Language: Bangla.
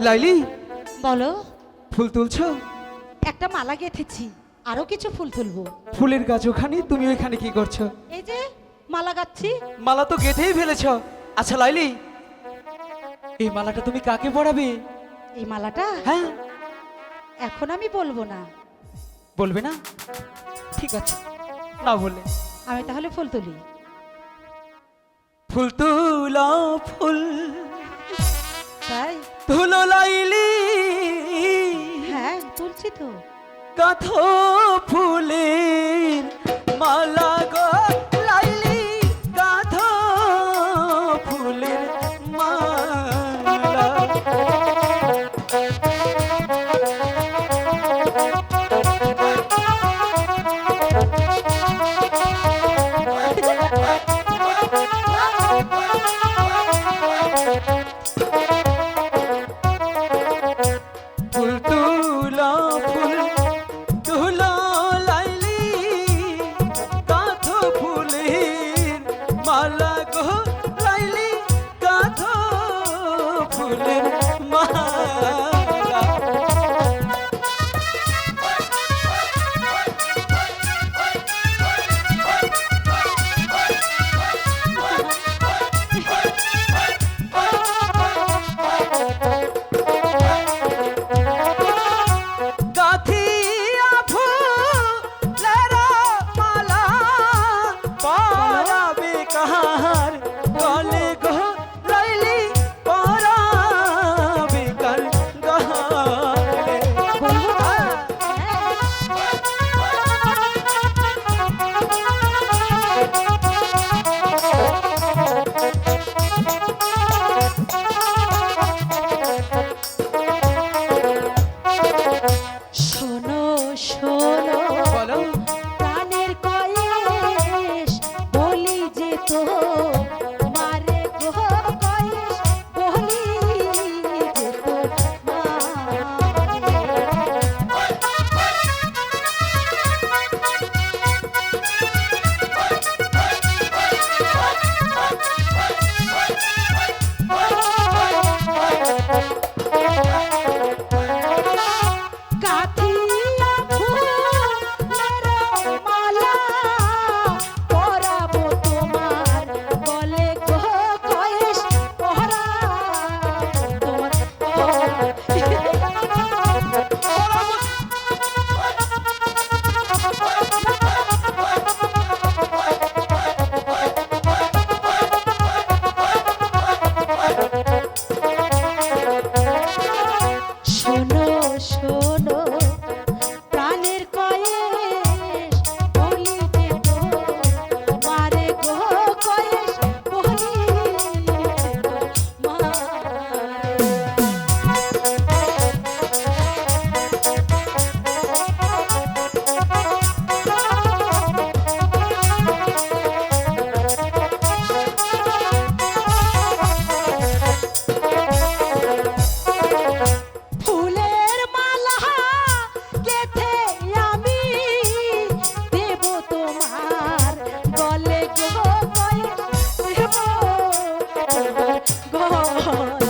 লাইলি? বলো। ফুল তুলছো? একটা মালা গেঁথেছি আরও কিছু ফুল তুলবো। ফুলের গাছ ওখানে তুমি ওইখানে কি করছ? এই যে মালা গাচ্ছি মালা তো গেঁথেই ফেলেছ। আচ্ছা লাইলি এই মালাটা তুমি কাকে পড়াবে এই মালাটা? হ্যাঁ। এখন আমি বলব না। বলবে না? ঠিক আছে না বললে। আমি তাহলে ফুল তুলি। ফুল তুলো ফুল। তাই? তুলো লাইলি। হ্যাঁ তুলছি তো। কাথ ফুলের মালা তোমার